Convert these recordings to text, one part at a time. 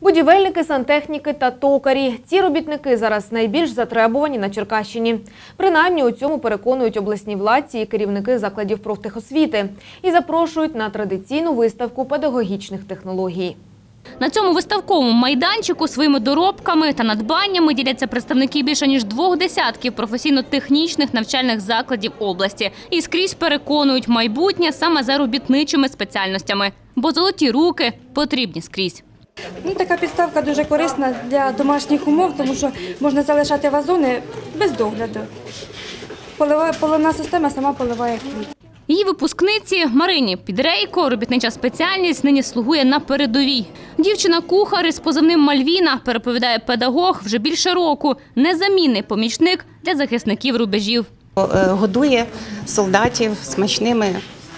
Будівельники, сантехніки та токарі. Ці робітники зараз найбільш затребувані на Черкащині. Принаймні у цьому переконують обласні владці і керівники закладів профтехосвіти і запрошують на традиційну виставку педагогічних технологій. На цьому виставковому майданчику своїми доробками та надбаннями діляться представники більше ніж двох десятків професійно-технічних навчальних закладів області. І скрізь переконують майбутнє саме за робітничими спеціальностями, бо золоті руки потрібні скрізь. Ну, така підставка дуже корисна для домашніх умов, тому що можна залишати вазони без догляду. Полива, поливна система сама поливає квіти. Її випускниці Марині Підрейко, робітнича спеціальність, нині слугує на передовій. Дівчина-кухар із позивним Мальвіна, переповідає педагог, вже більше року. Незамінний помічник для захисників рубежів. Е, годує солдатів смачними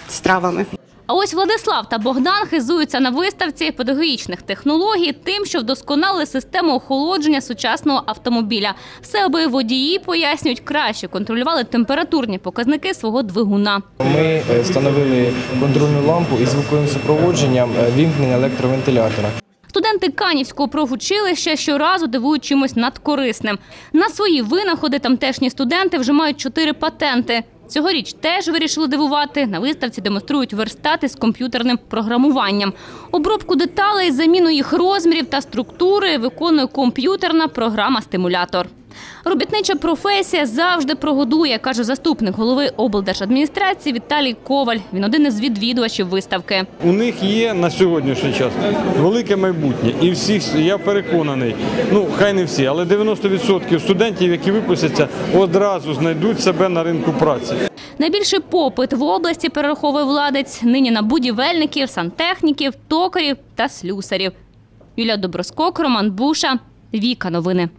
стравами. А ось Владислав та Богдан хизуються на виставці педагогічних технологій тим, що вдосконалили систему охолодження сучасного автомобіля. Все, аби водії, пояснюють, краще контролювали температурні показники свого двигуна. Ми е, встановили контрольну лампу із звуковим супроводженням е, вімкнення електровентилятора. Студенти Канівського профучилища щоразу дивують чимось надкорисним. На свої винаходи тамтешні студенти вже мають чотири патенти. Цьогоріч теж вирішили дивувати. На виставці демонструють верстати з комп'ютерним програмуванням. Обробку деталей, заміну їх розмірів та структури виконує комп'ютерна програма-стимулятор. Робітнича професія завжди прогодує, каже заступник голови облдержадміністрації Віталій Коваль. Він один із відвідувачів виставки. У них є на сьогоднішній час велике майбутнє, і всіх я переконаний. Ну хай не всі, але 90% студентів, які випустяться, одразу знайдуть себе на ринку праці. Найбільший попит в області перераховує владець нині на будівельників, сантехніків, токарів та слюсарів. Юлія Доброскок, Роман Буша, Віка Новини.